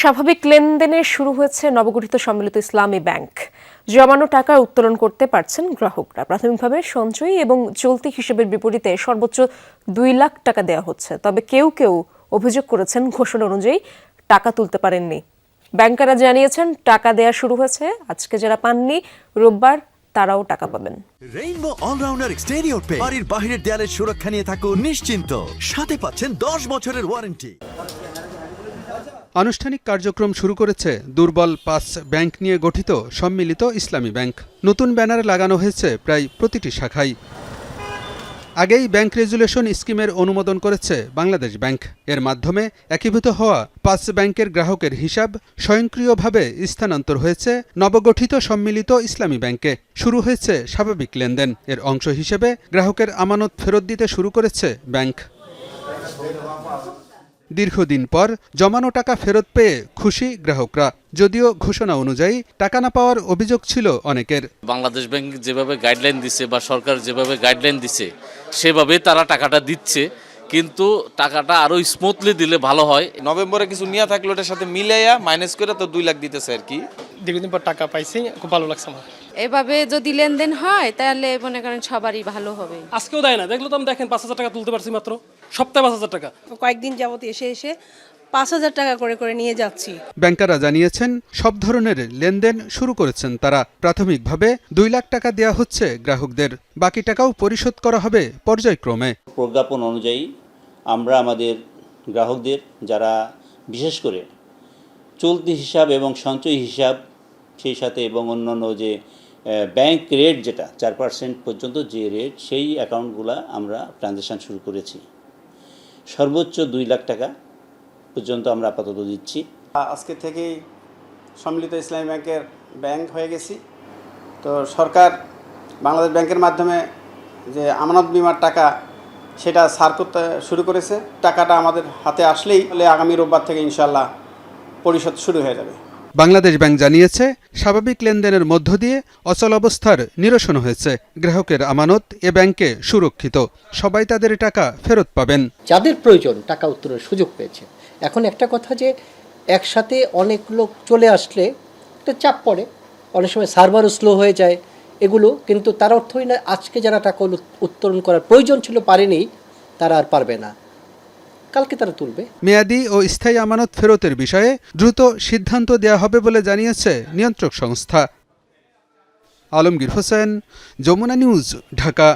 স্বাভাবিক লেনদেনে শুরু হয়েছে নবগঠিত সম্মিলিত ইসলামী ব্যাংক। জমানো টাকা উত্তোলন করতে পারছেন গ্রাহকরা। প্রাথমিকভাবে সঞ্চয়ী এবং চলতি হিসেবের বিপরীতে সর্বোচ্চ দুই লাখ টাকা দেওয়া হচ্ছে। তবে কেউ কেউ অভিযোগ করেছেন, ঘোষণা অনুযায়ী টাকা তুলতে পারেননি। ব্যাংকাররা জানিয়েছেন, টাকা দেয়া শুরু হয়েছে, আজকে যারা পাননি, রোববার তারাও টাকা পাবেন। রেইনবো অলরাউন্ডার এক্সটেরিয়র পে বাড়ির বাহিরের দেয়ালের সুরক্ষা নিয়ে থাকুন নিশ্চিন্ত। সাথে পাচ্ছেন দশ বছরের ওয়ারেন্টি আনুষ্ঠানিক কার্যক্রম শুরু করেছে দুর্বল পাঁচ ব্যাংক নিয়ে গঠিত সম্মিলিত ইসলামী ব্যাংক। নতুন ব্যানার লাগানো হয়েছে প্রায় প্রতিটি শাখায়। আগেই ব্যাংক রেজুলেশন স্কিমের অনুমোদন করেছে বাংলাদেশ ব্যাংক। এর মাধ্যমে একীভূত হওয়া পাঁচ ব্যাংকের গ্রাহকের হিসাব স্বয়ংক্রিয়ভাবে স্থানান্তর হয়েছে নবগঠিত সম্মিলিত ইসলামী ব্যাংকে। শুরু হয়েছে স্বাভাবিক লেনদেন। এর অংশ হিসেবে গ্রাহকের আমানত ফেরত দিতে শুরু করেছে ব্যাংক। দীর্ঘদিন পর জমানো টাকা ফেরত পেয়ে খুশি গ্রাহকরা। যদিও ঘোষণা অনুযায়ী টাকা না পাওয়ার অভিযোগ ছিল অনেকের। বাংলাদেশ ব্যাংক যেভাবে গাইডলাইন দিছে বা সরকার যেভাবে গাইডলাইন দিছে সেভাবে তারা টাকাটা দিচ্ছে। কিন্তু টাকাটা আরও স্মুথলি দিলে ভালো হয়। নভেম্বরে কিছু নিয়ে থাকল ওটার সাথে মিলাইয়া মাইনাস করে তো দুই লাখ দিতেছে আর কি। দীর্ঘদিন পর টাকা পাইছি খুব ভালো লাগছে আমার। এভাবে যদি লেনদেন হয় তাহলে মনে করেন সবারই ভালো হবে। আজকেও দেয় না দেখল তো আমি দেখেন পাঁচ হাজার টাকা তুলতে পারছি মাত্র। সপ্তাহে পাঁচ হাজার টাকা। কয়েকদিন যাবত এসে এসে পাঁচ হাজার টাকা করে করে নিয়ে যাচ্ছি। ব্যাংকাররা জানিয়েছেন সব ধরনের লেনদেন শুরু করেছেন তারা। প্রাথমিকভাবে দুই লাখ টাকা দেওয়া হচ্ছে গ্রাহকদের। বাকি টাকাও পরিশোধ করা হবে পর্যায়ক্রমে। প্রজ্ঞাপন অনুযায়ী আমরা আমাদের গ্রাহকদের যারা বিশেষ করে চলতি হিসাব এবং সঞ্চয় হিসাব সেই সাথে এবং অন্যান্য যে ব্যাংক রেট যেটা চার পার্সেন্ট পর্যন্ত যে রেট সেই অ্যাকাউন্টগুলো আমরা ট্রানজ্যাকশান শুরু করেছি। সর্বোচ্চ দুই লাখ টাকা পর্যন্ত আমরা আপাতত দিচ্ছি। আজকে থেকে সম্মিলিত ইসলামী ব্যাংকের ব্যাংক হয়ে গেছি। তো সরকার বাংলাদেশ ব্যাংকের মাধ্যমে যে আমানত বিমার টাকা, সেটা সার করতে শুরু করেছে। টাকাটা আমাদের হাতে আসলেই আগামী রোববার থেকে ইনশাল্লাহ পরিশোধ শুরু হয়ে যাবে। বাংলাদেশ ব্যাংক জানিয়েছে, স্বাভাবিক লেনদেনের মধ্য দিয়ে অচল অবস্থার নিরসন হয়েছে। গ্রাহকের আমানত এ ব্যাংকে সুরক্ষিত। সবাই তাদের টাকা ফেরত পাবেন। যাদের প্রয়োজন টাকা উত্তোলনের সুযোগ পেয়েছে। এখন একটা কথা যে, একসাথে অনেক লোক চলে আসলে একটা চাপ পড়ে। অনেক সময় সার্ভারও স্লো হয়ে যায়। এগুলো কিন্তু তার অর্থই না, আজকে যারা টাকা উত্তোলন করার প্রয়োজন ছিল পারেনি, তারা আর পারবে না। কালকে তারা তুলবে। মেয়াদি ও স্থায়ী আমানত ফেরতের বিষয়ে দ্রুত সিদ্ধান্ত দেওয়া হবে বলে জানিয়েছে নিয়ন্ত্রক সংস্থা। আলমগীর হোসেন, যমুনা নিউজ, ঢাকা।